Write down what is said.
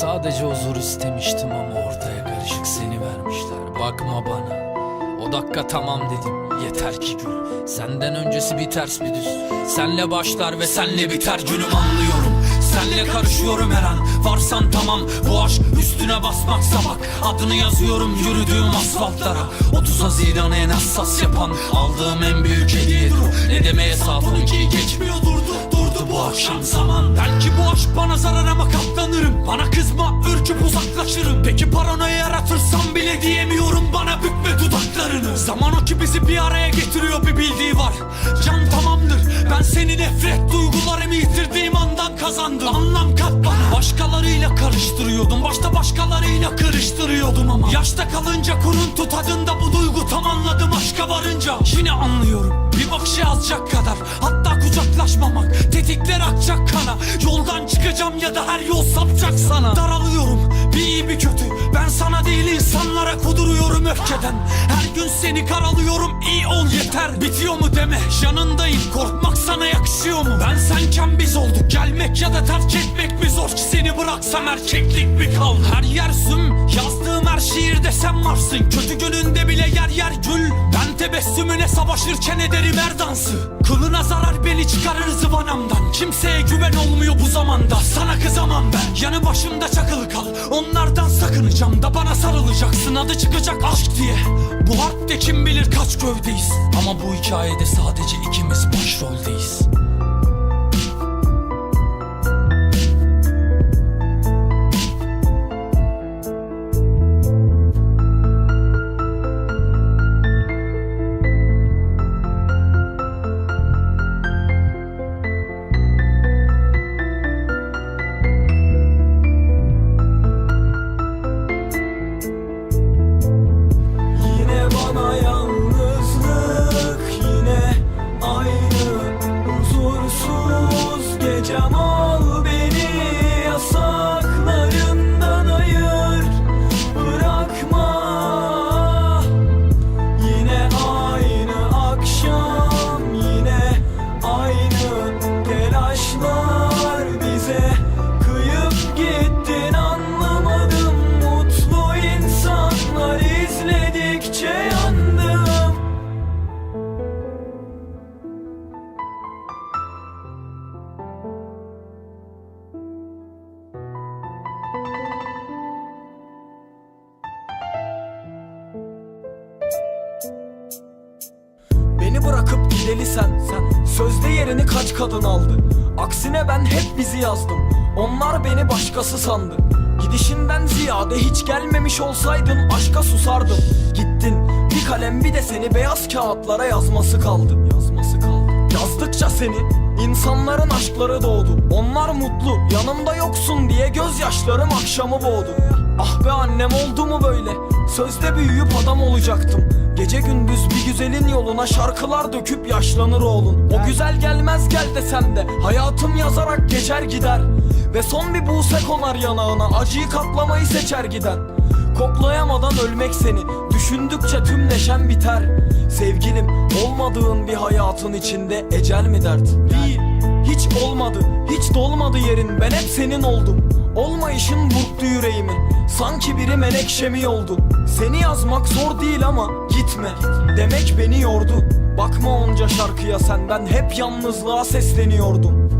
Sadece huzur istemiştim ama ortaya karışık seni vermişler. Bakma bana. O dakika tamam dedim. Yeter ki gül. Senden öncesi bir ters bir düz. Senle başlar ve senle biter günüm anlıyorum. Senle karışıyorum her an. Varsan tamam. Bu aşk üstüne basmaksa bak Adını yazıyorum yürüdüğüm asfaltlara. 30 Haziran'ı en hassas yapan Aldığım en büyük hediyedir o Ne demeye hesabını ki geçmiyor durdu Durdu bu akşam zaman. Belki bu aşk bana zarar ama katlanırım. Bana nefret duygularımı yitirdiğim andan kazandım. Anlam kat bana. Başkalarıyla karıştırıyordum. Başta başkalarıyla karıştırıyordum ama. Yaşta kalınca kuruntu tadında bu duygu tam anladım aşka varınca. Yine anlıyorum. Bir bakışı azıcak kadar. Hatta kucaklaşmamak tetikler akacak kana. Yoldan çıkacağım ya da her yol sapacak sana. Daralıyorum. Bir iyi bir kötü. Ben sana değil insanlara kuduruyorum öfkeden. Her gün seni karalıyorum. İyi ol yeter. Bitiyor mu deme. Yanındayım. Korkmak sana Senken biz olduk gelmek ya da terk etmek mi zor ki Seni bıraksam erkeklik mi kaldı? Her yer züm yazdığım her şiirde sen varsın Kötü gününde bile yer yer gül. Ben tebessümüne savaşırken ederim her dansı. Kılına zarar beni çıkarır zıvanamdan. Kimseye güven olmuyor bu zamanda. Sana kızamam ben. Yanı başımda çakılı kal. Onlardan sakınacağım da bana sarılacaksın. Adı çıkacak aşk diye. Bu harpte kim bilir kaç gövdeyiz. Ama bu hikayede sadece ikimiz başroldeyiz Bırakıp gideli sen Sözde yerini kaç kadın aldı? Aksine ben hep bizi yazdım. Onlar beni başkası sandı. Gidişinden ziyade hiç gelmemiş olsaydın Aşka susardım. Gittin bir kalem bir de seni beyaz kağıtlara yazması kaldı. Yazması kaldı. Yazdıkça seni insanların aşkları doğdu. Onlar mutlu yanımda yoksun diye gözyaşlarım akşamı boğdu. Ah be annem oldu mu böyle? Sözde büyüyüp adam olacaktım Gece gündüz bir güzelin yoluna şarkılar döküp yaşlanır oğlun O güzel gelmez gel desem de Hayatım yazarak geçer gider. Ve son bir buse konar yanağına Acıyı katlamayı seçer giden. Koklayamadan ölmek seni Düşündükçe tüm neşem biter. Sevgilim olmadığın bir hayatın içinde ecel mi dert? Değil hiç olmadı hiç dolmadı yerin. Ben hep senin oldum Olmayışın burktu yüreğimi Sanki biri menekşemi yoldu? Seni yazmak zor değil ama gitme. Demek beni yordu. Bakma onca şarkıya senden hep yalnızlığa sesleniyordum